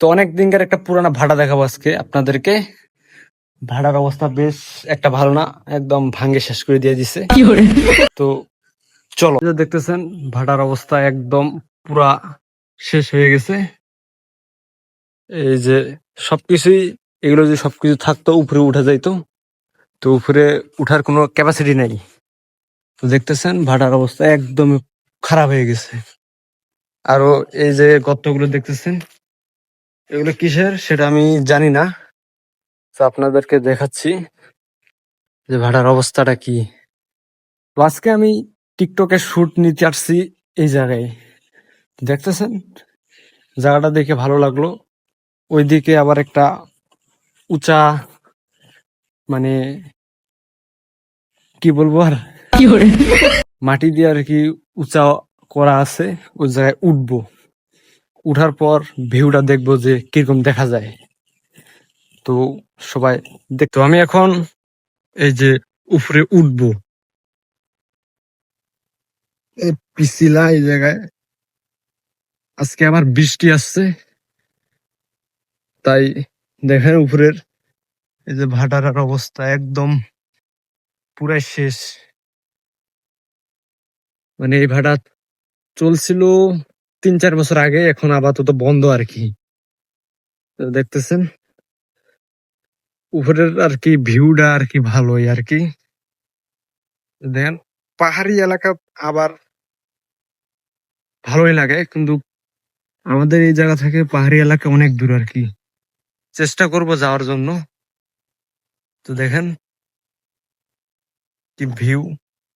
তো অনেক দিনকার একটা পুরানা ভাড়া দেখাবো আজকে আপনাদেরকে। ভাড়ার অবস্থা বেশ একটা ভালো না একদম ভাঙ্গে শেষ করে দিয়ে দিছে। তো চলো দেখতেছেন ভাড়ার অবস্থা একদম পুরা শেষ হয়ে গেছে। এই যে সবকিছুই এগুলো যে সবকিছু থাকতো উপরে উঠা যাইতো। তো উপরে উঠার কোনো ক্যাপাসিটি নাই। তো দেখতেছেন ভাড়ার অবস্থা একদম খারাপ হয়ে গেছে। আরও এই যে গর্তগুলো দেখতেছেন এগুলো কিসের সেটা আমি জানি না। তো আপনাদেরকে দেখাচ্ছি যে ভাড়ার অবস্থাটা কি। তো আজকে আমি টিকটকে শ্যুট নিতে আসছি এই জায়গায়। দেখতেছেন? জায়গাটা দেখে ভালো লাগল। ওইদিকে আবার একটা উঁচা মানে কি বলব আর? মাটি দিয়ে আর কি উঁচা করা আছে। ওই জায়গায় উঠবো। উঠার পর ভিউটা দেখব যে কীরকম দেখা যায়। তো সবাই দেখতো, আমি এখন এই যে উপরে উঠবো। পিছিলা এই জায়গায়। আজকে আবার বৃষ্টি আসছে। তাই দেখেন উপরের এই যে ভাটারার অবস্থা একদম পুরাই শেষ। মানে এই ভাটা চলছিল তিন চার বছর আগে এখন আপাতত বন্ধ আর কি দেখতেছেন, উপরের আর কি ভিউটা আর কি ভালোই আর কি দেখেন পাহাড়ি এলাকা আবার ভালোই লাগে, কিন্তু আমাদের এই জায়গা থেকে পাহাড়ি এলাকা অনেক দূর আর কি চেষ্টা করব যাওয়ার জন্য। তো দেখেন, কি ভিউ।